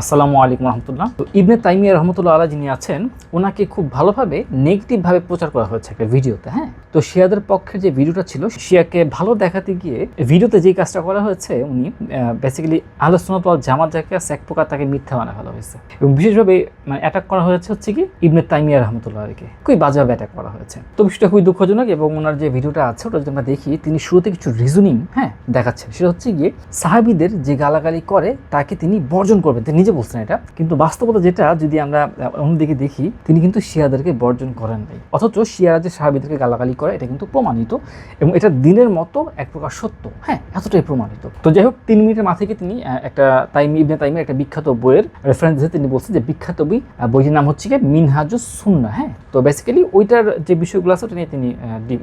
আসসালামু আলাইকুম রহমতুল্লাহ। তো ইবনে তাইমিয়া রহমতুল্লাহ আল্লাহ যিনি আছেন ওনাকে খুব ভালোভাবে নেগেটিভভাবে প্রচার করা হয়েছে একটা ভিডিওতে হ্যাঁ? তো শিয়াদের পক্ষে যে ভিডিওটা ছিল, শিয়াকে ভালো দেখাতে গিয়ে ভিডিওতে যেই কাজটা করা হয়েছে, উনি বেসিক্যালি আলোচনা পাল জামাত যাকে এক প্রকার তাকে মিথ্যা বানা ফেলা হয়েছে। এবং বিশেষভাবে মানে অ্যাটাক করা হয়েছে হচ্ছে কি, ইবনে তাইমিয়া রহমতুল্লাহ আলীকে খুবই বাজেভাবে অ্যাটাক করা হয়েছে। তো বিষয়টা খুবই দুঃখজনক এবং ওনার যে ভিডিওটা আছে, ওটা যদি আমরা দেখি, তিনি শুরুতে কিছু রিজনিং হ্যাঁ দেখাচ্ছেন। সেটা হচ্ছে গিয়ে সাহাবিদের যে গালাগালি করে, তাকে তিনি বর্জন করবেন। তিনি নিজে বলছেন এটা, কিন্তু বাস্তবতা যেটা, যদি আমরা অন্যদিকে দেখি, তিনি কিন্তু শিয়াদেরকে বর্জন করেন নাই। অথচ শিয়ারা যে সাহাবিদেরকে গালাগালি করে, এটা কিন্তু প্রমাণিত এবং এটা দিনের মতো এক প্রকার সত্য। হ্যাঁ এতটাই প্রমাণিত। তো যাই হোক, তিন মিনিটের মাথায় তিনি একটা তাইমি, ইবনে তাইমের একটা বিখ্যাত বইয়ের রেফারেন্স দিয়ে তিনি বলছেন যে বিখ্যাত বই বইটির নাম হচ্ছে গিয়ে মিনহাজুস সুন্না হ্যাঁ তো বেসিক্যালি ওইটার যে বিষয়গুলো আছে, ওটা নিয়ে তিনি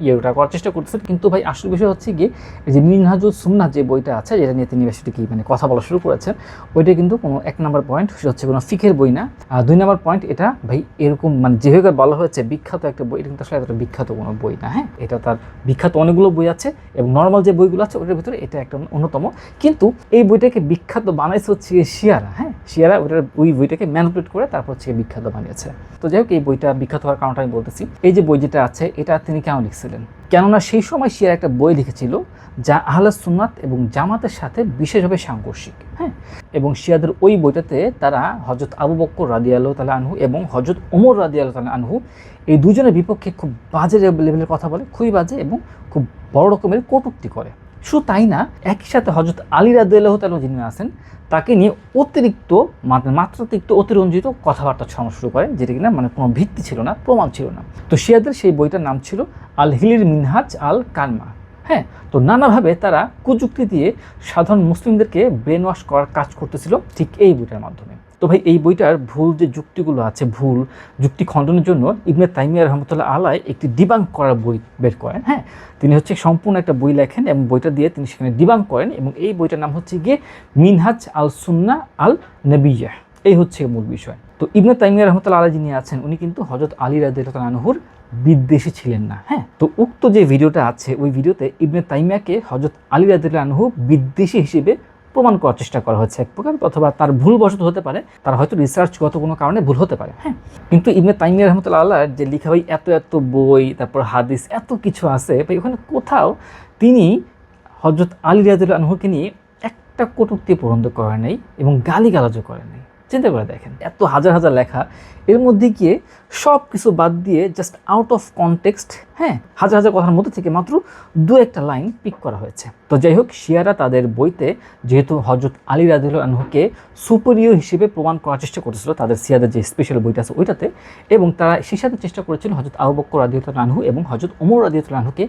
ইয়ে ওটা করার চেষ্টা করতেছেন। কিন্তু ভাই, আসল বিষয় হচ্ছে গিয়ে যে মিনহাজুস সুন্না যে বইটা আছে, যেটা নিয়ে তিনি বেশি কি মানে কথা বলা শুরু করেছেন, ওইটা কিন্তু কোনো এক নম্বর পয়েন্ট, সেটা হচ্ছে কোনো ফিকের বই না। আর দুই নম্বর পয়েন্ট, এটা ভাই এরকম মানে যেভাবে বলা হয়েছে, বিখ্যাত একটা বই, এটা কিন্তু আসলে এতটা বিখ্যাত কোনো বই না হ্যাঁ? এটা তার বিখ্যাত অনেকগুলো বই আছে এবং নর্মাল যে বইগুলো আছে, ওটার ভিতরে এটা একটা অন্যতম। কিন্তু এই বইটাকে বিখ্যাত বানাইছে হচ্ছে শিয়ারা হ্যাঁ? শিয়ারা ওটার ওই বইটাকে ম্যানুপুলেট করে তারপর হচ্ছে বিখ্যাত বানিয়েছে। তো যাই হোক, এই বইটা বিখ্যাত হওয়ার কারণটা আমি বলতেছি। এই যে বই যেটা আছে, এটা তিনি কেন লিখছিলেন? কেননা সেই সময় শিয়ার একটা বই লিখেছিল যা আহলে সুন্নাত এবং জামাতের সাথে বিশেষভাবে সাংঘর্ষিক। হ্যাঁ। এবং শিয়াদের ওই বইটাতে তারা হজরত আবু বক্কর রাদি আল্লাহ তালা আনহু এবং হজরত ওমর রাদি আল্লাহ তালা আনহু এই দুজনের বিপক্ষে খুব বাজে লেভেলের কথা বলে, খুবই বাজে এবং খুব বড় রকমের কটূক্তি করে। শুধু তাই না, একই সাথে হজরত আলী রাদি আল্লাহ তালা যিনি আছেন, তাকে নিয়ে অতিরিক্ত মানে মাত্রাতিরিক্ত অতিরঞ্জিত কথাবার্তা ছড়ানো শুরু করে যেটা কিনা মানে কোনো ভিত্তি ছিল না, প্রমাণ ছিল না। তো শিয়াদের সেই বইটার নাম ছিল আল হিলির মিনহাজ আল কালমা হ্যাঁ তো নানাভাবে তারা কুযুক্তি দিয়ে সাধারণ মুসলিমদেরকে ব্রেন ওয়াশ করার কাজ করতেছিল ঠিক এই বইটার মাধ্যমে। তো ভাই, এই বইটার ভুল যে যুক্তিগুলো আছে, ভুল যুক্তি খণ্ডনের জন্য ইবনে তাইমিয়া রহমতুল্লাহ আলাই একটি ডিবাঙ্ক করার বই বের করেন হ্যাঁ। তিনি হচ্ছে সম্পূর্ণ একটা বই লেখেন এবং বইটা দিয়ে তিনি সেখানে ডিবাঙ্ক করেন এবং এই বইটার নাম হচ্ছে গিয়ে মিনহাজ আল সুন্না আল নবিয়া এই হচ্ছে মূল বিষয়। তো ইবনে তাইমিয়া রহমতুল্লাহ আলাই যিনি আছেন, উনি কিন্তু হজরত আলী রাদিয়াল্লাহু আনহুর বিদ্বেষী ছিলেন না হ্যাঁ? তো উক্ত যে ভিডিওটা আছে, ওই ভিডিওতে ইবনে তাইমিয়াকে হজরত আলী রাদিয়াল্লাহু আনহু বিদ্বেষী হিসেবে প্রমাণ করার চেষ্টা করা হচ্ছে এক প্রকার অথবা তার ভুলবশত হতে পারে, তার হয়তো রিসার্চগত কোনো কারণে ভুল হতে পারে হ্যাঁ? কিন্তু ইবনে তাইমিয়া রহমতুল্লাহ আল্লাহ যে লেখা ভাই এত এত বই, তারপর হাদিস, এত কিছু আছে। ভাই, ওখানে কোথাও তিনি হজরত আলী রাদিয়াল্লাহু আনহুকে নিয়ে একটা কটূক্তি প্রবন্ধ করে নাই এবং গালি গালাজও করে নাই। চিন্তা করে দেখেন, এত হাজার হাজার লেখা। এর মধ্যে গিয়ে সব কিছু বাদ দিয়ে জাস্ট আউট অফ কনটেক্সট হ্যাঁ হাজার হাজার কথার মধ্যে থেকে মাত্র দু একটা লাইন পিক করা হয়েছে। তো যাই হোক, শিয়ারা তাদের বইতে যেহেতু হজরত আলী রাদিউল আনহুকে সুপেরিয়র হিসেবে প্রমাণ করার চেষ্টা করেছিল তাদের সিয়াদের যে স্পেশাল বইটা আছে ওইটাতে, এবং তারা সেই সাথে চেষ্টা করেছিল হজরত আবু বক্কর রাদিউল আনহু এবং হজরত ওমর রাদিউল আনহুকে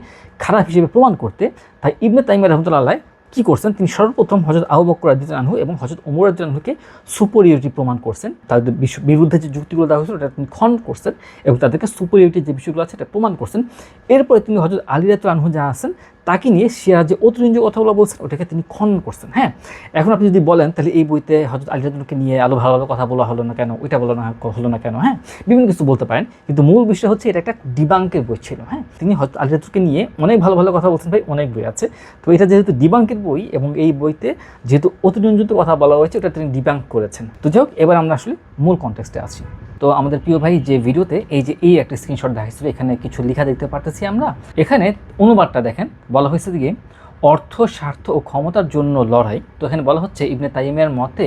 খারাপ হিসেবে প্রমাণ করতে। তাই ইবনে তাইমিয়া রহমতুল্লাহ কি করছেন? তিনি সর্বপ্রথম হজরত আহু বকর আদিতানহু এবং হজরত ওমর আদিতানহুকে সুপরিয়রিটি প্রমাণ করছেন। তাদের বিরুদ্ধে যে যুক্তিগুলো দেওয়া হয়েছিল ওটা তিনি খণ্ড করছেন এবং তাদেরকে সুপরিয়রিটি যে বিষয়গুলো আছে, এটা প্রমাণ করছেন। এরপরে তিনি হজরত আলী রানহু আনহু যা আছেন তাকে নিয়ে শিয়া যে অতিরঞ্জ কথাগুলো বলছেন, ওটাকে তিনি খনন করছেন হ্যাঁ? এখন আপনি যদি বলেন, তাহলে এই বইতে হজরত আলী রাতুলকে নিয়ে আলো ভালো ভালো কথা বলা হলো না কেন, ওইটা বলা না হলো না কেন হ্যাঁ? বিভিন্ন কিছু বলতে পারেন, কিন্তু মূল বিষয় হচ্ছে এটা একটা ডিবাঙ্কের বই ছিল হ্যাঁ? তিনি হজরত আলী রাতুলকে নিয়ে অনেক ভালো ভালো কথা বলছেন, ভাই, অনেক বই আছে। তো এটা যেহেতু ডিবাঙ্কের বই এবং এই বইতে যেহেতু অতিরঞ্জিত কথা বলা হয়েছে, ওটা তিনি ডিবাঙ্ক করেছেন। তো যাই হোক, এবার আমরা আসলে মূল কনটেক্সটে আছি তো আমাদের প্রিয় ভাই যে ভিডিওতে, এই যে এই একটা স্ক্রিনশট দেখাচ্ছিল এখানে কিছু লেখা দেখতে পারতেছি আমরা। এখানে অনুবাদটা দেখেন, বলা হয়েছে যে অর্থ, স্বার্থ ও ক্ষমতার জন্য লড়াই। তো এখানে বলা হচ্ছে, ইবনে তাইমের মতে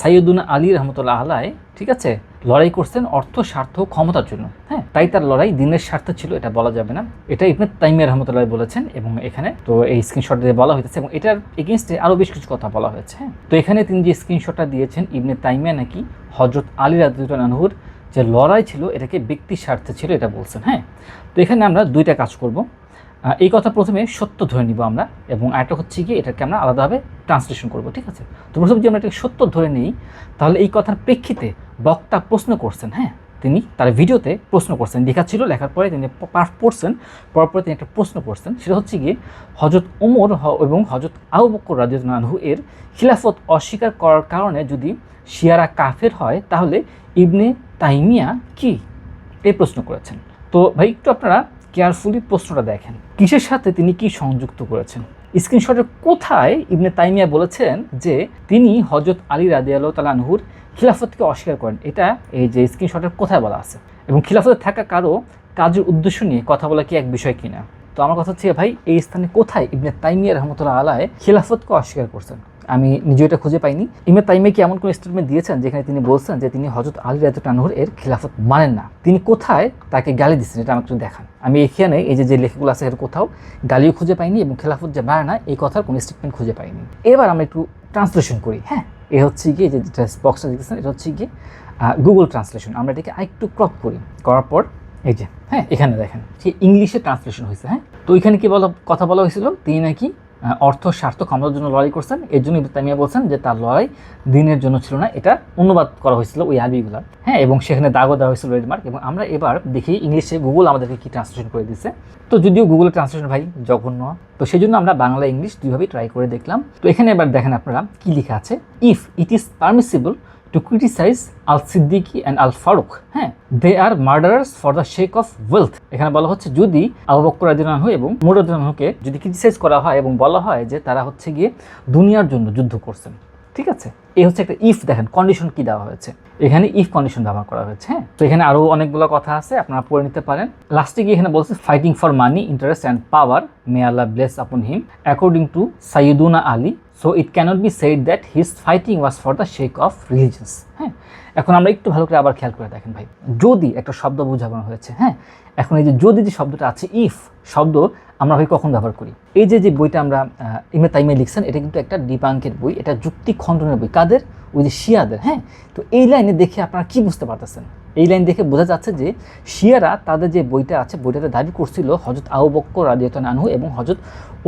সাইয়দুন আলী রহমতুল্লাহ আলাই ঠিক আছে? লড়াই করছেন অর্থ, স্বার্থ ক্ষমতার জন্য। হ্যাঁ তাই তার লড়াই দিনের স্বার্থ ছিল, এটা বলা যাবে না। এটা ইবনে তাইমিয়া রহমতুল্লাহ বলেছেন এবং এখানে তো এই স্ক্রিনশট দিয়ে বলা হয়েছে এবং এটার এগেনস্টে আরও বেশ কিছু কথা বলা হয়েছে। হ্যাঁ তো এখানে তিনি যে স্ক্রিনশটটা দিয়েছেন ইবনে তাইমিয়া নাকি হজরত আলী রাদিউল আনহুর যে লড়াই ছিল, এটাকে ব্যক্তি স্বার্থে ছিল, এটা বলছেন। হ্যাঁ তো এখানে আমরা দুইটা কাজ করব। এই কথা প্রথমে সত্য ধরে নিব আমরা এবং আরেকটা হচ্ছে গিয়ে এটাকে আমরা আলাদাভাবে ট্রান্সলেশন করব, ঠিক আছে? তো প্রথম যদি আমরা এটাকে সত্য ধরে নিই, তাহলে এই কথার প্রেক্ষিতে বক্তা প্রশ্ন করছেন হ্যাঁ? তিনি তার ভিডিওতে প্রশ্ন করছেন, লেখা ছিল, লেখার পরে তিনি পাঠ পড়ছেন পর পরে তিনি একটা প্রশ্ন করছেন, সেটা হচ্ছে গিয়ে হজরত ওমর এবং হজরত আবু বকর রাজিউল আনহু এর খিলাফত অস্বীকার করার কারণে যদি শিয়ারা কাফের হয়, তাহলে ইবনে তাইমিয়া কি? এই প্রশ্ন করেছেন। তো ভাই, একটু আপনারা কেয়ারফুলি প্রশ্নটা দেখেন। কিসের সাথে তিনি কি সংযুক্ত করেছেন? স্ক্রিনশটের কোথায় ইবনে তাইমিয়া বলেছেন যে তিনি হজরত আলী রাদি আল্লাহ তালানহুর খিলাফতকে অস্বীকার করেন? এটা এই যে স্ক্রিনশটের কোথায় বলা আছে। এবং খিলাফতে থাকা কারও কাজের উদ্দেশ্য নিয়ে কথা বলা কি এক বিষয় কিনা? তো আমার কথা হচ্ছে, ভাই, এই স্থানে কোথায় ইবনে তাইমিয়া রহমতুল্লাহ আলায় খিলাফতকে অস্বীকার করছেন? আমি নিজে এটা খুঁজে পাইনি। ইমে তাইমে কি এমন কোনো স্টেটমেন্ট দিয়েছেন যেখানে তিনি বলছেন যে তিনি হজরত আলী রাজু টানহুর এর খিলাফত মানেন না? তিনি কোথায় তাকে গালি দিচ্ছেন? এটা আমাকে একটু দেখান। আমি এখানে এই যে যে লেখাগুলো আছে এর কোথাও গালিও খুঁজে পাইনি এবং খেলাফত যে মানে না, এই কথার কোনো স্টেটমেন্ট খুঁজে পাইনি। এবার আমরা একটু ট্রান্সলেশন করি হ্যাঁ? এ হচ্ছে গিয়ে যে বক্সটা দেখতেছেন, এটা হচ্ছে গিয়ে গুগল ট্রান্সলেশন আমরা এটাকে আরেকটু ক্রপ করি। করার পর, এই যে হ্যাঁ এখানে দেখেন, সে ইংলিশে ট্রান্সলেশন হয়েছে হ্যাঁ? তো এখানে কি বলা, কথা বলা হয়েছিল? তিনি নাকি অর্থ স্বার্থ ক্ষমতার জন্য লড়াই করছেন। এর জন্য তাইমিয়া বলছেন যে তার লড়াই দিনের জন্য ছিল না, এটা অনুবাদ করা হয়েছিল ওই আরবিগুলার হ্যাঁ এবং সেখানে দাগও দেওয়া হয়েছিল রেডমার্ক এবং আমরা এবার দেখি ইংলিশে গুগল আমাদেরকে কী ট্রান্সলেশন করে দিচ্ছে তো যদিও গুগলের ট্রান্সলেশন ভাই জঘন্য, তো সেই জন্য আমরা বাংলা, ইংলিশ দুইভাবেই ট্রাই করে দেখলাম। তো এখানে এবার দেখেন আপনারা কী লেখা আছে if it is permissible to criticize Al Siddiqui and Al Farooq হ্যাঁ they are murderers for the sake of wealth এখানে বলা হচ্ছে যদি আবু বকর রাদিয়াল্লাহু এবং মুরাদিনকে যদি ক্রিটিসাইজ করা হয় এবং বলা হয় যে তারা হচ্ছে গিয়ে দুনিয়ার জন্য যুদ্ধ করছেন, ঠিক আছে? এই হচ্ছে একটা ইফ দেখেন কন্ডিশন কি দেওয়া হয়েছে। এখানে ইফ কন্ডিশন ব্যবহার করা হয়েছে হ্যাঁ? তো এখানে আরও অনেকগুলো কথা আছে, আপনারা পড়ে নিতে পারেন। লাস্টে গিয়ে এখানে বলছে fighting for money interest and power may Allah bless upon him according to Sayyiduna Ali so it cannot be said that his fighting was for the sake of religious হ্যাঁ? এখন আমরা একটু ভালো করে আবার খেয়াল করে দেখেন ভাই। যদি, একটা শব্দ বোঝানো হয়েছে হ্যাঁ? এখন এই যে যদি যে শব্দটা আছে ইফ শব্দ আমরা ভাই কখন ব্যবহার করি? এই যে যে বইটা আমরা ইমে তাইমে লিখছেন, এটা কিন্তু একটা ডিপাঙ্কের বই, এটা যুক্তি খণ্ডনের বই। কাদের? ওই যে শিয়াদের হ্যাঁ? তো এই লাইনে দেখে আপনারা কি বুঝতে পারতেছেন? এই লাইন দেখে বোঝা যাচ্ছে যে শিয়ারা তাদের যে বইটা আছে, বইটাতে দাবি করছিল হজরত আউ বক্কর রাদিয়তন আনহু এবং হজরত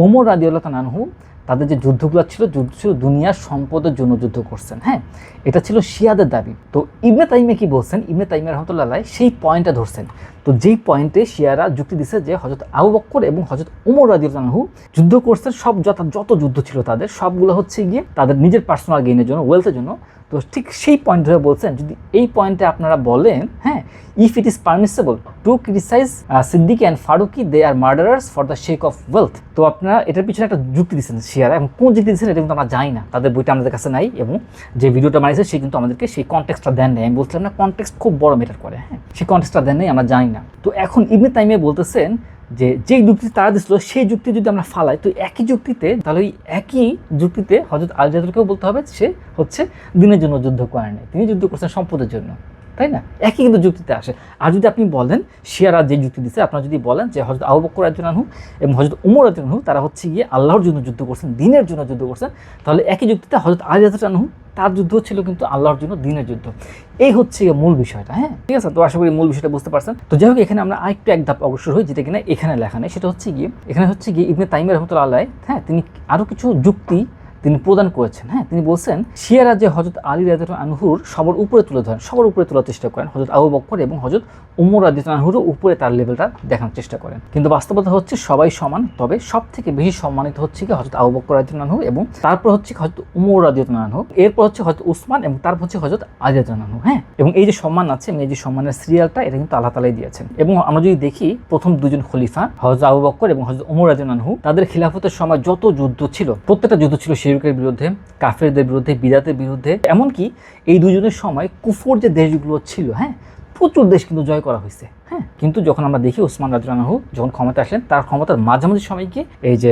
ওমর রাদিউল্লাহ আনহু তাদের যে যুদ্ধগুলো ছিল, যুদ্ধ ছিল দুনিয়ার সম্পদের জন্য যুদ্ধ করছেন হ্যাঁ? এটা ছিল শিয়াদের দাবি। তো ইবনে তাইমে কি বলছেন? ইবনে তাইমে রহমতুল্লাহ সেই পয়েন্টটা ধরছেন। তো যেই পয়েন্টে শিয়ারা যুক্তি দিচ্ছে যে হজরত আবু বক্কর এবং হজরত উমর রাজিউল্লাহু যুদ্ধ করছে, সব যত যত যুদ্ধ ছিল তাদের, সবগুলো হচ্ছে গিয়ে তাদের নিজের পার্সোনাল গেইনের জন্য ওয়েলথের জন্য। তো ঠিক সেই পয়েন্ট ধরে বলছেন, যদি এই পয়েন্টে আপনারা বলেন হ্যাঁ if it is permissible to criticize Siddiq and Farooqi they are murderers for the sake of wealth তো আপনারা এটার পিছনে একটা যুক্তি দিচ্ছেন শিয়ারা, এবং কোন যুক্তি দিচ্ছেন এটা কিন্তু আমরা জানি না। তাদের বইটা আমাদের কাছে নাই, এবং যে ভিডিওটা বানিয়েছে, সে কিন্তু আমাদেরকে সেই কনটেক্সটটা দেন নাই। আমি বলছিলাম না কনটেক্সট খুব বড় ম্যাটার করে হ্যাঁ সেই কনটেক্সটটা দেন নাই, আমরা জানি না। তো এখন ইবনে তাইমিয়া বলতেছেন যে, যেই যুক্তি তারা দিছিল, সেই যুক্তি যদি আমরা ফালাই, তো একই যুক্তিতে, তাহলে ওই একই যুক্তিতে হজরত আল জাদুরকেও বলতে হবে সে হচ্ছে দিনের জন্য যুদ্ধ করেনি তিনি যুদ্ধ করছেন সম্পদের জন্য। তাই না? একই কিন্তু যুক্তিতে আসে। আর যদি আপনি বলেন শিয়ারা যে যুক্তি দিচ্ছে আপনারা যদি বলেন যে হজরত আবু বকর রাজনানহু এবং হজরত উমর রাজনানহু তারা হচ্ছে গিয়ে আল্লাহর জন্য যুদ্ধ করছেন, দিনের জন্য যুদ্ধ করছেন, তাহলে একই যুক্তিতে হজরত আলী রাজনানহু তার যুদ্ধ ছিল কিন্তু আল্লাহর জন্য দিনের যুদ্ধ। এই হচ্ছে মূল বিষয়টা হ্যাঁ? ঠিক আছে? তো আশা করি মূল বিষয়টা বুঝতে পারছেন। তো যাই হোক, এখানে আমরা আরেকটু এক ধাপ অগ্রসর হই, যেটা কিনা এখানে লেখা নেই। সেটা হচ্ছে গিয়ে, এখানে হচ্ছে গিয়ে ইবনে তাইমের রহমতুল্লাহ আল্লাহ হ্যাঁ? তিনি আরও কিছু যুক্তি তিনি প্রদান করেছেন হ্যাঁ? তিনি বলছেন শিয়ারা যে হজরত আলী রাজত আনহুর সবার উপরে তুলে ধরেন, সবার উপরে তোলার চেষ্টা করেন। হজরত আবু বক্কর এবং হজরত উমর রাজিত আনহুরও উপরে তার লেভেলটা দেখানোর চেষ্টা করেন। কিন্তু বাস্তবতা হচ্ছে সবাই সমান, তবে সব থেকে বেশি সম্মানিত হচ্ছে কি হজরত আবু বক্কর রাজিত আনহু এবং তারপর হচ্ছে হজরত উমর রাজিত আনহু, এরপর হচ্ছে হজরত উসমান এবং তারপর হচ্ছে হজরত আলী রাজিত আনহু হ্যাঁ? এবং এই যে সম্মান আছে এই যে সম্মানের সিরিয়ালটা, এটা কিন্তু আল্লাহ তালাই দিয়েছেন। এবং আমরা যদি দেখি, প্রথম দুজন খলিফা হজরত আবু বক্কর এবং হজরত উমর রাজিত আনহু, তাদের খিলাফতের সময় যত যুদ্ধ ছিল, প্রত্যেকটা যুদ্ধ ছিল শিরুকের বিরুদ্ধে, কাফেরদের বিরুদ্ধে, বিদাতের বিরুদ্ধে, এমনকি এই দুজনের সময় কুফর যে দেশগুলো ছিল হ্যাঁ প্রচুর দেশ কিন্তু জয় করা হয়েছে হ্যাঁ কিন্তু যখন আমরা দেখি ওসমান রাজরানাহু যখন ক্ষমতা আসলেন, তার ক্ষমতার মাঝামাঝি সময় গিয়ে এই যে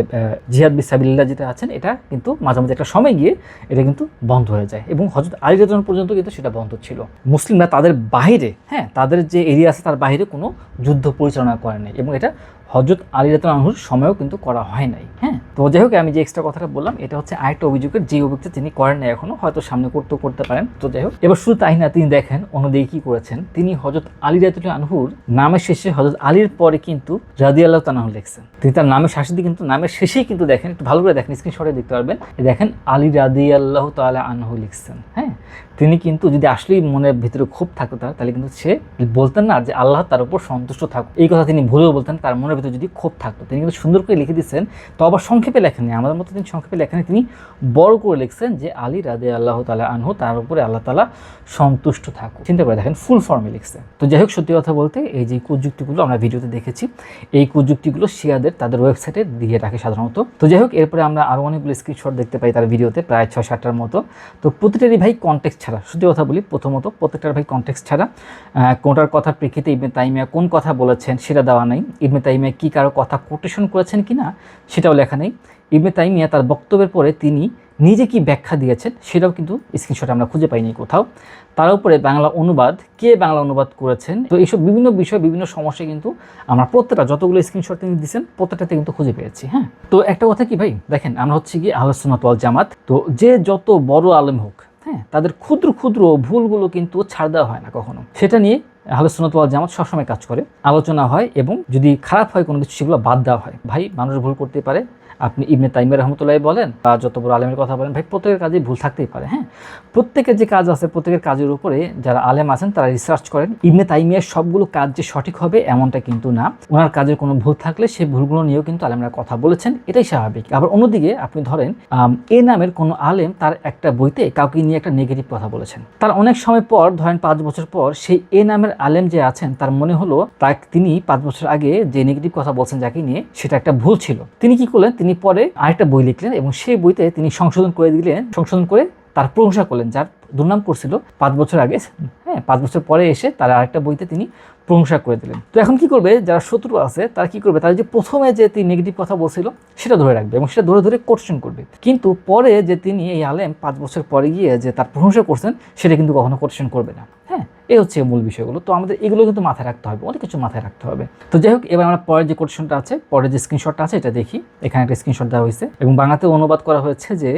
জিহাদ বিসাবিল্লা যেটা আছেন, এটা কিন্তু মাঝামাঝি একটা সময় গিয়ে এটা কিন্তু বন্ধ হয়ে যায় এবং হজরত আলী রাজন পর্যন্ত কিন্তু সেটা বন্ধ ছিল। মুসলিমরা তাদের বাইরে হ্যাঁ তাদের যে এরিয়া আছে তার বাইরে কোনো যুদ্ধ পরিচালনা করে নাই এবং এটা হজরত আলী রাতন আনহুর সময়ও কিন্তু করা হয় নাই হ্যাঁ? তো যাই হোক, আমি যে এক্সট্রা কথাটা বললাম, এটা হচ্ছে আরেকটা অভিযোগের যে অভিযোগটা তিনি করেন নাই এখনও, হয়তো সামনে করতেও করতে পারেন। তো যাই হোক, এবার শুধু তাই না, তিনি দেখেন, অন্যদিকে কি করেছেন? তিনি হজরত আলী রাতুল আনহুর নামের শেষে হজরত আলীর পরে কিন্তু রাদি আল্লাহ তানাহু লিখছেন। তিনি তার নামের শেষে কিন্তু, নামের শেষেই কিন্তু দেখেন, একটু ভালো করে দেখেন স্ক্রিনশটে দেখতে পারবেন, দেখেন আলী রাদি আল্লাহ তালা আনহু লিখছেন হ্যাঁ? তিনি কিন্তু যদি আসলেই মনের ভিতরে ক্ষোভ থাকতো তাহলে কিন্তু সে বলতেন না যে আল্লাহ তার উপর সন্তুষ্ট থাকুক। এই কথা তিনি ভুলেও বলতেন, তার মনের ভিতরে যদি ক্ষোভ থাকতো। তিনি কিন্তু সুন্দর করে লিখে দিচ্ছেন, তো আবার সংক্ষেপে লেখেননি, আমাদের মতো তিনি সংক্ষেপে লেখেনি তিনি বড় করে লিখছেন যে আলী রাদে আল্লাহ তালা আনহু তার উপরে আল্লাহ তালা সন্তুষ্ট থাকুক। চিন্তা করে দেখেন, ফুল ফর্মে লিখছে। তো যাই হোক, সত্যি কথা বলতে এই যে কুযুক্তিগুলো আমরা ভিডিওতে দেখেছি, এই কুযুক্তিগুলো শিয়াদের তাদের ওয়েবসাইটে দিয়ে রাখে সাধারণত। তো যাই হোক, এরপরে আমরা আরও অনেকগুলো স্ক্রিনশট দেখতে পাই তার ভিডিওতে, প্রায় ছয় সাতটার মতো। তো প্রতিটারই ভাই কনটেক্সট ছাড়া। সত্যি কথা বলি, প্রথমত প্রত্যেকটার ভাই কনটেক্সট ছাড়া। কোনটার কথা প্রেক্ষিতে ইবনে তাইমিয়া কোন কথা বলেছেন সেটা দেওয়া নেই। ইবনে তাইমিয়া কি কারও কথা কোটেশন করেছেন কি না সেটাও লেখা নেই। ইবনে তাইমিয়া তার বক্তব্যের পরে তিনি নিজে কি ব্যাখ্যা দিয়েছেন সেটাও কিন্তু স্ক্রিনশট আমরা খুঁজে পাইনি কোথাও। তার উপরে বাংলা অনুবাদ, কে বাংলা অনুবাদ করেছেন? তো এইসব বিভিন্ন বিষয়, বিভিন্ন সমস্যা কিন্তু আমরা প্রত্যেকটা যতগুলো স্ক্রিনশট তিনি দিচ্ছেন প্রত্যেকটাতে কিন্তু খুঁজে পেয়েছি হ্যাঁ? তো একটা কথা কি ভাই? দেখেন, আমরা হচ্ছে কি আলোচনা ওয়াল জামাত। তো যে যত বড় আলেম হোক হ্যাঁ তাদের ক্ষুদ্র ক্ষুদ্র ভুলগুলো কিন্তু ছাড় দেওয়া হয় না কখনো। সেটা নিয়ে আলোচনা ওয়াল জামাত সবসময় কাজ করে, আলোচনা হয় এবং যদি খারাপ হয় কোনো কিছু, সেগুলো বাদ দেওয়া হয়। ভাই, মানুষ ভুল করতে পারে আপনি ইবনে তাইমিয়া রহমতুল্লাহ বলেন, বা যত বড় আলেমের কথা বলেন, ভাই, প্রত্যেকের কাজে ভুল থাকতেই পারে হ্যাঁ? প্রত্যেকের যে কাজ আছে, প্রত্যেকের কাজের উপরে যারা আলেম আছেন, তারা রিসার্চ করেন। ইবনে তাইমিয়ার সবগুলো কাজ যে সঠিক হবে এমনটা কিন্তু না। ওনার কাজের কোনো ভুল থাকলে সেই ভুলগুলো নিয়েও কিন্তু আলেমরা কথা বলেছেন, এটাই স্বাভাবিক। আবার অন্যদিকে আপনি ধরেন এ নামের কোনো আলেম তার একটা বইতে কাউকে নিয়ে একটা নেগেটিভ কথা বলেছেন। তার অনেক সময় পর, ধরেন পাঁচ বছর পর, সেই এ নামের আলেম যে আছেন, তার মনে হলো তার তিনি পাঁচ বছর আগে যে নেগেটিভ কথা বলছেন যাকে নিয়ে, সেটা একটা ভুল ছিল। তিনি কি করলেন তিনি পরে আরেকটা বই লিখলেন এবং সেই বইতে তিনি সংশোধন করে দিলেন, সংশোধন করে তার প্রশংসা করলেন, যার দুর্নাম করছিল পাঁচ বছর আগে। হ্যাঁ পাঁচ বছর পরে এসে তার আরেকটা বইতে তিনি প্রশংসা করে দিলেন। তো এখন কি করবে? যারা শত্রু আছে, তারা কি করবে? তারা যে প্রথমে যে তিনি নেগেটিভ কথা বলছিল, সেটা ধরে রাখবে এবং সেটা ধরে ধরে কোশ্চেন করবে। কিন্তু পরে যে তিনি এই আলেম পাঁচ বছর পরে গিয়ে যে তার প্রশংসা করছেন, সেটা কিন্তু কখনো কোশ্চেন করবে না। হ্যাঁ এই হচ্ছে মূল বিষয়গুলো। তো আমাদের এগুলো কিন্তু মাথায় রাখতে হবে, অনেক কিছু মাথায় রাখতে হবে। তো যাই হোক, এবার আমরা পরের যে কোশ্চেনটা আছে, পরের যে স্ক্রিনশটটা আছে, এটা দেখি। এখানে একটা স্ক্রিনশট দেওয়া হয়েছে এবং বাংলাতে অনুবাদ করা হয়েছে যে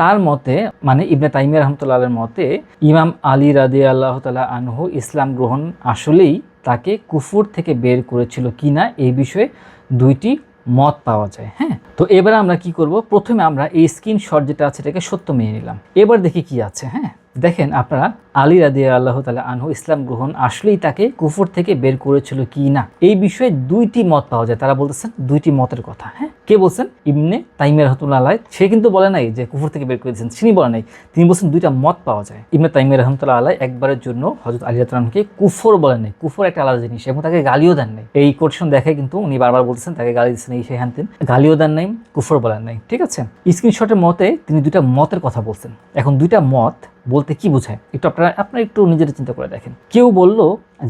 তার মতে মানে ইবনে তাইমিয়া রহমতুল্লাহ মতে, ইমাম আলী রাদি আল্লাহ তালা আনহু ইসলাম গ্রহণ আসলেই তাকে কুফুর থেকে বের করেছিল কি না এই বিষয়ে দুইটি মত পাওয়া যায় হ্যাঁ? তো এবার আমরা কি করব? প্রথমে আমরা এই স্ক্রিনশট যেটা আছে এটাকে সত্য মেনে নিলাম। এবার দেখি কি আছে হ্যাঁ? দেখেন আপনারা, আলী রাদি আল্লাহ তালা আনহু ইসলাম গ্রহণ আসলেই তাকে কুফর থেকে বের করেছিল কি না? এই বিষয়ে দুইটি মত পাওয়া যায়। তারা বলতেছেন দুইটি মতের কথা হ্যাঁ? কে বলছেন? ইবনে তাইমিয়া রহমতুল্লাহ আলাই সে কিন্তু বলে নাই যে কুফর থেকে বের করেছেন, তিনি বলে নাই। তিনি বলছেন দুইটা মত পাওয়া যায়। ইবনে তাইমিয়া রহমতুল্লাহ আলাই একবারের জন্য হজরত আলী রাতরানকে কুফর বলেন নাই। কুফর একটা আলাদা জিনিস এবং তাকে গালিও দেন নাই। এই কোর্শন দেখে কিন্তু উনি বারবার বলতেছেন, তাকে গালি দিচ্ছেন এই সেই হ্যান গালিও দেন নাই, কুফর বলেন নাই। ঠিক আছে? স্ক্রিনশটের মতে তিনি দুইটা মতের কথা বলছেন। এখন দুইটা মত বলতে কি বোঝায়? একটু আপনারা আপনারা একটু নিজেরা চিন্তা করে দেখেন। কেউ বলল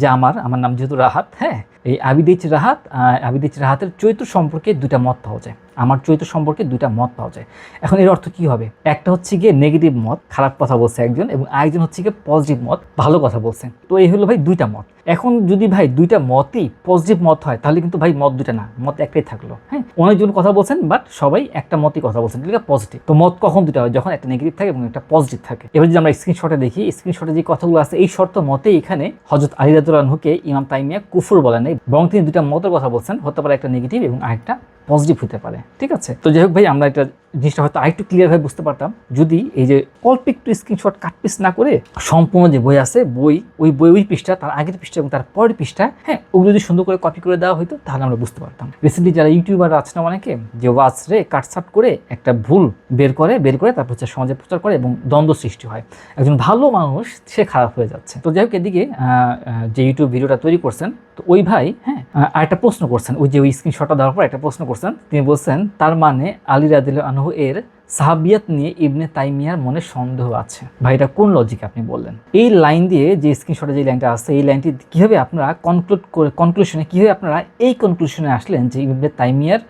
যে আমার আমার নাম যেহেতু রাহাত হ্যাঁ? এই আবিদিচ রাহাত আবিদিচ রাহাতের চরিত্র সম্পর্কে দুটা মত পাওয়া যায়। আমার চরিত্র সম্পর্কে দুইটা মত পাওয়া যায়। এখন এর অর্থ কি হবে? একটা হচ্ছে গিয়ে নেগেটিভ মত, খারাপ কথা বলছে একজন এবং আরেকজন হচ্ছে গিয়ে পজিটিভ মত, ভালো কথা বলছেন তো এই হলো ভাই দুইটা মত। এখন যদি ভাই দুইটা মতই পজিটিভ মত হয়, তাহলে কিন্তু ভাই মত দুইটা না, মত একটাই থাকল হ্যাঁ? অনেকজন কথা বলছেন বাট সবাই একটা মতই কথা বলছেন এটা পজিটিভ তো মত কখন দুটা হয়? যখন একটা নেগেটিভ থাকে এবং একটা পজিটিভ থাকে। এবার যদি আমরা স্ক্রিনশটে দেখি স্ক্রিনশটে যে কথাগুলো আছে, এই শর্ত মতে এখানে হজরত আলিদাতুল্লাহকে ইমাম তাইমিয়া কুফুর বলেন নাই, বরং তিনি দুইটা মতের কথা বলছেন। হতে পারে একটা নেগেটিভ এবং আরেকটা পজিটিভ হতে পারে ঠিক আছে? তো যাই হোক ভাই আমরা একটা জিনিসটা হয়তো আরেকটু ক্লিয়ার ভাবে বুঝতে পারতাম। যদি এই যে অল্প একটু স্ক্রিনশট কাট পিস না করে সম্পূর্ণ যে বই আছে বই ওই বই ওই পৃষ্ঠা তার আগের পৃষ্ঠা এবং তার পরের পৃষ্ঠা হ্যাঁ ওগুলো যদি সুন্দর করে কপি করে দেওয়া হতো তাহলে আমরা বুঝতে পারতাম। রিসেন্টলি যারা ইউটিউবার আছে না অনেকে যে ওয়াচ রে কাটসাট করে একটা ভুল বের করে বের করে তারপর হচ্ছে সমাজে প্রচার করে এবং দ্বন্দ্ব সৃষ্টি হয়। একজন ভালো মানুষ সে খারাপ হয়ে যাচ্ছে। তো যাই হোক এদিকে যে ইউটিউব ভিডিওটা তৈরি করছেন তো ওই ভাই হ্যাঁ আহ, আরেকটা প্রশ্ন করছেন ওই যে ওই স্ক্রিনশটটা দেওয়ার পর একটা প্রশ্ন করছেন। তিনি বলছেন তার মানে আলী রাদিল আনহু এর সাহাবিয়াত নিয়ে ইবনে তাইমিয়ার মনে সন্দেহ আছে। ভাই এটা কোন লজিক আপনি বললেন? এই লাইন দিয়ে যে স্ক্রিনশটে যে লাইনটা আছে এই লাইনটি কীভাবে আপনারা কনক্লুড করে কনক্লুশনে কীভাবে আপনারা এই কনক্লুশনে আসলেন যে ইবনে তাইমিয়ার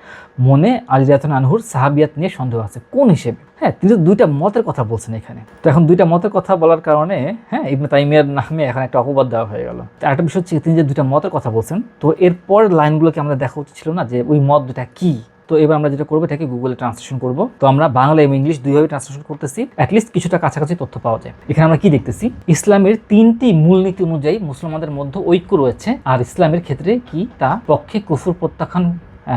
মনে আলী রাতন আনহুর সাহাবিয়াত নিয়ে সন্দেহ আছে? কোন হিসেবে? হ্যাঁ তিনি তো দুইটা মতের কথা বলছেন এখানে। তো এখন দুইটা মতের কথা বলার কারণে হ্যাঁ ইবনে তাইমিয়ার নামে এখন একটা অপবাদ দেওয়া হয়ে গেল। আরেকটা বিষয় হচ্ছে, তিনি যে দুইটা মতের কথা বলছেন, তো এরপর লাইনগুলোকে আমরা দেখা উচিত ছিল না যে ওই মত দুটা কি? তো এবার আমরা যেটা করব, এটাকে গুগলে ট্রান্সলেশন করব। তো আমরা বাংলা এবং ইংলিশ দুইভাবে ট্রান্সলেশন করতেছি অ্যাটলিস্ট কিছুটা কাছাকাছি তথ্য পাওয়া যায়। এখানে আমরা কি দেখতেছি? ইসলামের তিনটি মূলনীতি অনুযায়ী মুসলমানদের মধ্যে ঐক্য রয়েছে, আর ইসলামের ক্ষেত্রে কি? তা পক্ষে কুফুর প্রত্যাখ্যান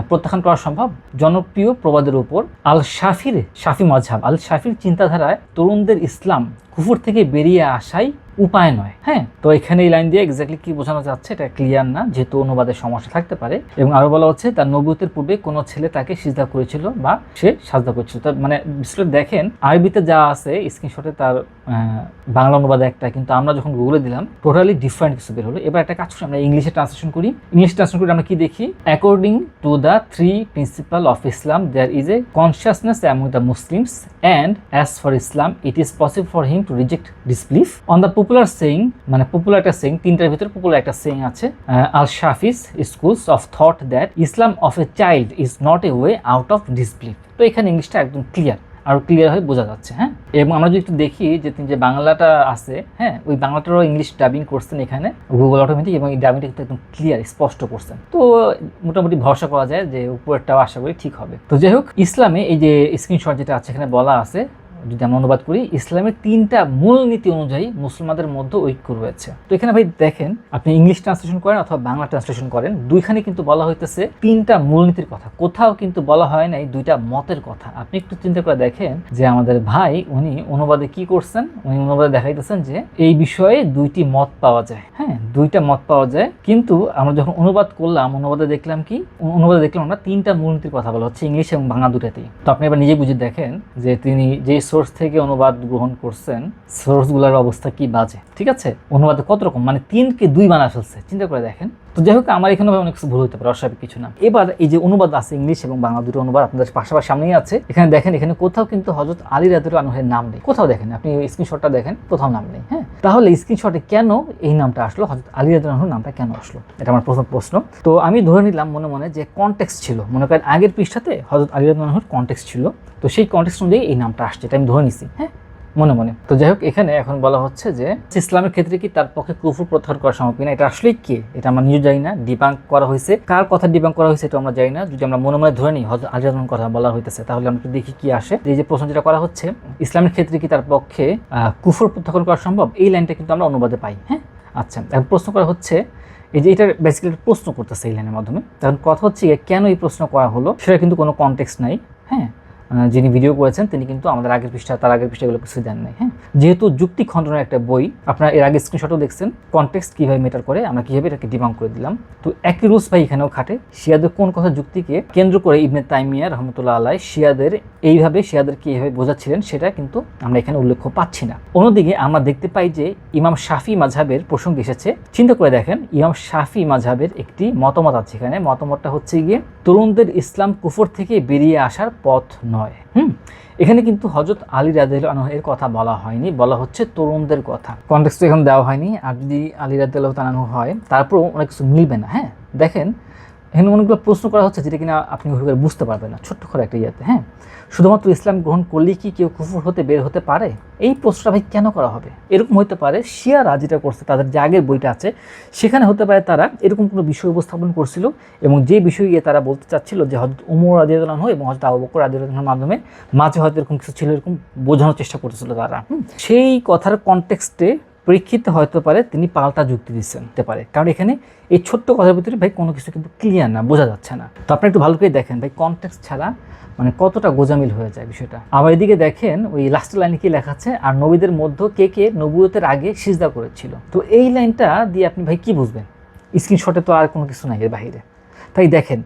প্রত্যাখ্যান করা সম্ভব। জনপ্রিয় প্রবাদের উপর আল শাফির শাফি মজহাব আল শাফির চিন্তাধারায় তরুণদের ইসলাম কুফর থেকে বেরিয়ে আসাই উপায় নয় হ্যাঁ? তো এখানে এই লাইন দিয়ে এক্স্যাক্টলি কি বোঝানো যাচ্ছে এটা ক্লিয়ার না, যেহেতু অনুবাদের সমস্যা থাকতে পারে। এবং আরও বলা হচ্ছে, তার নবুতের পূর্বে কোনো ছেলে তাকে সিজদা করেছিল বা সে সাজদা করেছিল। তার মানে দেখেন, আরবিতে যা আছে স্ক্রিনশটে তার বাংলা অনুবাদে একটা, কিন্তু আমরা যখন গুগলে দিলাম টোটালি ডিফারেন্ট কিছু বের হলো। এবার একটা কাজ করি, আমরা ইংলিশে ট্রান্সলেশন করি। ইংলিশ ট্রান্সলেশন করে আমরা কি দেখি? According to the three principal of Islam there is a consciousness among the Muslims and as for Islam it is possible for him to reject disbelief on the popular saying মানে popular একটা saying তিনটার ভিতরে popular একটা saying আছে Al Shafi's schools of thought that Islam of a child is not a way out of disbelief তো এখানে ইংলিশটা একদম ক্লিয়ার আরও ক্লিয়ার হয়ে বোঝা যাচ্ছে হ্যাঁ? এবং আমরা যদি একটু দেখি যে তিনি যে বাংলাটা আছে হ্যাঁ ওই বাংলাটারও ইংলিশ ডাবিং করছেন এখানে গুগল অটোমেটিক এবং এই ডাবিংটা কিন্তু একদম ক্লিয়ার স্পষ্ট করছেন। তো মোটামুটি ভরসা করা যায় যে উপরেরটাও আশা করি ঠিক হবে। তো যাই হোক, ইসলামে এই যে স্ক্রিনশট যেটা আছে, এখানে বলা আছে যদি আমরা অনুবাদ করি, ইসলামের তিনটা মূল নীতি অনুযায়ী মুসলমানদের মধ্যে ঐক্য রয়েছে। তো এখানে ভাই দেখেন, আপনি ইংলিশ ট্রান্সলেশন করেন অথবা বাংলা ট্রান্সলেশন করেন, দুইখানে কিন্তু বলা হইতেছে তিনটা মূলনীতির কথা। কোথাও কিন্তু বলা হয় নাই দুইটা মতের কথা। আপনি একটু চিন্তা করে দেখেন যে আমাদের ভাই, উনি অনুবাদে কি করছেন? উনি অনুবাদে দেখাইতেছেন যে এই বিষয়ে দুইটি মত পাওয়া যায়। হ্যাঁ দুইটা মত পাওয়া যায়। কিন্তু আমরা যখন অনুবাদ করলাম, অনুবাদে দেখলাম কি? অনুবাদে দেখলাম আমরা তিনটা মূলনীতির কথা বলা হচ্ছে ইংলিশ এবং বাংলা দুটাতেই তো আপনি এবার নিজে বুঝে দেখেন যে তিনি যে সোর্স থেকে অনুবাদ গ্রহণ করছেন সোর্সগুলোর অবস্থা কি বাজে? ঠিক আছে? অনুবাদ কত রকম? মানে তিনকে দুই বানা ফেলছে? চিন্তা করে দেখেন। তো যাই হোক, আমার এখানে অনেক কিছু ভুল হতে পারে, অস্বাভাবিক কিছু না। এবার এই যে অনুবাদ আছে, ইংলিশ এবং বাংলা দুটো অনুবাদ আপনাদের পাশাপাশি সামনেই আছে। এখানে দেখেন, এখানে কোথাও কিন্তু হজরত আলী রাদের আনহের নাম নেই। কোথাও দেখেন, আপনি স্ক্রিনশটটা দেখেন, কোথাও নাম নেই হ্যাঁ? তাহলে স্ক্রিনশটে কেন এই নামটা আসলো হজরত আলী রাদের আনহুর নামটা কেন আসলো? এটা আমার প্রথম প্রশ্ন। তো আমি ধরে নিলাম মনে মনে যে কনটেক্স ছিল, মনে করেন আগের পৃষ্ঠাতে হজরত আলী রাদের আনহুর কনটেক্স ছিল। তো সেই কনটেক্স অনুযায়ী এই নামটা আসছে, এটা আমি ধরে নিছি হ্যাঁ? মনে মনে। তো যাই হোক, এখানে এখন বলা হচ্ছে যে, ইসলামের ক্ষেত্রে কি তার পক্ষে কুফুর প্রত্যাহার করা সম্ভব কিনা, এটা আসলেই কে? এটা আমরা নিজে জানি না। ডিবাঙ্ক করা হয়েছে। কার কথা ডিবাঙ্ক করা হয়েছে এটা আমরা জানি না। যদি আমরা মনে মনে ধরে নিই হজরত কথা বলা হইতেছে, তাহলে আমরা দেখি কি আসে। এই যে প্রশ্ন যেটা করা হচ্ছে, ইসলামের ক্ষেত্রে কি তার পক্ষে কুফুর প্রত্যাহার করা সম্ভব? এই লাইনটা কিন্তু আমরা অনুবাদে পাই হ্যাঁ? আচ্ছা এখন প্রশ্ন করা হচ্ছে, এই যে এটা বেসিক্যালি প্রশ্ন করতেছে এই লাইনের মাধ্যমে। তখন কথা হচ্ছে কেন এই প্রশ্ন করা হলো, সেটা কিন্তু কোনো কনটেক্সট নাই হ্যাঁ? যিনি ভিডিও করেছেন, তিনি কিন্তু আমাদের আগের পৃষ্ঠা, তার আগের পৃষ্ঠাগুলো কিছু দেন নাই হ্যাঁ? যেহেতু যুক্তি খণ্ডনের একটা বই, আপনারা এর আগে স্ক্রিনশটও দেখছেন কনটেক্সট কীভাবে মেটার করে, আমরা কীভাবে এটাকে ডিবাং করে দিলাম। তো একই রুলস ভাই এখানেও খাটে, শিয়াদের কোন কথা যুক্তিকে কেন্দ্র করে ইবনে তাইমিয়া রহমতুল্লাহ আলাই শিয়াদের এইভাবে শিয়াদেরকে এইভাবে বোঝাচ্ছিলেন, সেটা কিন্তু আমরা এখানে উল্লেখ পাচ্ছি না। অন্যদিকে আমরা দেখতে পাই যে ইমাম শাফি মাঝাবের প্রসঙ্গ এসেছে, চিন্তা করে দেখেন, ইমাম শাফি মাঝহাবের একটি মতামত আছে এখানে। মতামতটা হচ্ছে গিয়ে, তরুণদের ইসলাম কুফর থেকে বেরিয়ে আসার পথ নয়। হুম? এখানে কিন্তু হজরত আলী রাজিল এর কথা বলা হয়নি, বলা হচ্ছে তরুণদের কথা। কনটেক্সট এখন দেওয়া হয়নি। আর যদি আলী তানানু হয়, তারপরও অনেক কিছু মিলবে না হ্যাঁ? দেখেন এখানে অনেকগুলো প্রশ্ন করা হচ্ছে যেটা কিনা আপনি করে বুঝতে পারবেন না। ছোট্ট করে একটা ইয়েতে হ্যাঁ? শুধুমাত্র ইসলাম গ্রহণ করলেই কি কেউ কুফুর হতে, বের হতে পারে? এই প্রশ্নটা ভাই কেন করা হবে? এরকম হতে পারে শিয়ারা যেটা করছে, তাদের যে আগের বইটা আছে, সেখানে হতে পারে তারা এরকম কোনো বিষয় উপস্থাপন করছিল এবং যে বিষয় গিয়ে তারা বলতে চাচ্ছিল যে হজরত উমর আদিউল্লাহ এবং হজরত আবু বকর মাধ্যমে মাঝে হয়তো এরকম কিছু ছিল, এরকম বোঝানোর চেষ্টা করতেছিল তারা। সেই কথার কনটেক্সটে পরীক্ষিতে হয়তো পারে, তিনি পাল্টা যুক্তি দিচ্ছেন, হতে পারে। কারণ এখানে এই ছোট্ট কথার ভিতরে ভাই কোনো কিছু কিন্তু ক্লিয়ার না, বোঝা যাচ্ছে না। তো আপনি একটু ভালো করে দেখেন ভাই কনটেক্সট ছাড়া মানে কতটা গোজামিল হয়ে যায় বিষয়টা। আবার এদিকে দেখেন, ওই লাস্ট লাইনে কি লেখা আছে, আর নবীদের মধ্যে কে কে নবুয়তের আগে সিজদা করেছিল? তো এই লাইনটা দিয়ে আপনি ভাই কি বুঝবেন? স্ক্রিনশটে তো আর কোনো কিছু নাই এর বাইরে তাই দেখেন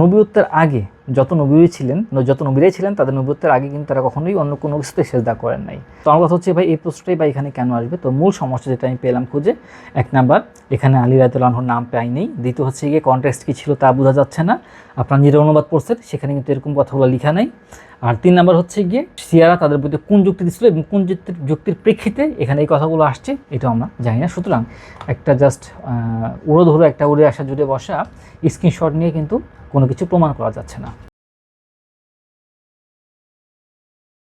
নবীয়ত্বের আগে যত নবী ছিলেন যত নবীরাই ছিলেন, তাদের নবীয়ত্বের আগে কিন্তু তারা কখনোই অন্য কোনো কিছুতে সেজদা করেন নাই। তো আমার কথা হচ্ছে, ভাই, এই প্রশ্নটাই বা এখানে কেন আসবে? তো মূল সমস্যা যেটা আমি পেলাম খুঁজে, এক নাম্বার, এখানে আলী রাতুল্লাহর নাম পাই নেই। দ্বিতীয় হচ্ছে গিয়ে কন্টেক্সট কী ছিল তা বোঝা যাচ্ছে না। আপনার নিজের অনুবাদ পড়ছেন, সেখানে কিন্তু এরকম কথাগুলো লেখা নাই। আর তিন নাম্বার হচ্ছে গিয়ে সিয়ারা তাদের প্রতি কোন যুক্তি দিচ্ছিল এবং কোন যুক্তির যুক্তির প্রেক্ষিতে এখানে এই কথাগুলো আসছে, এটাও আমরা জানি না। সুতরাং একটা জাস্ট উড়ো ধরো একটা উড়ে আসা জুড়ে বসা স্ক্রিনশট নিয়ে কিন্তু কোনো কিছু প্রমাণ করা যাচ্ছে না।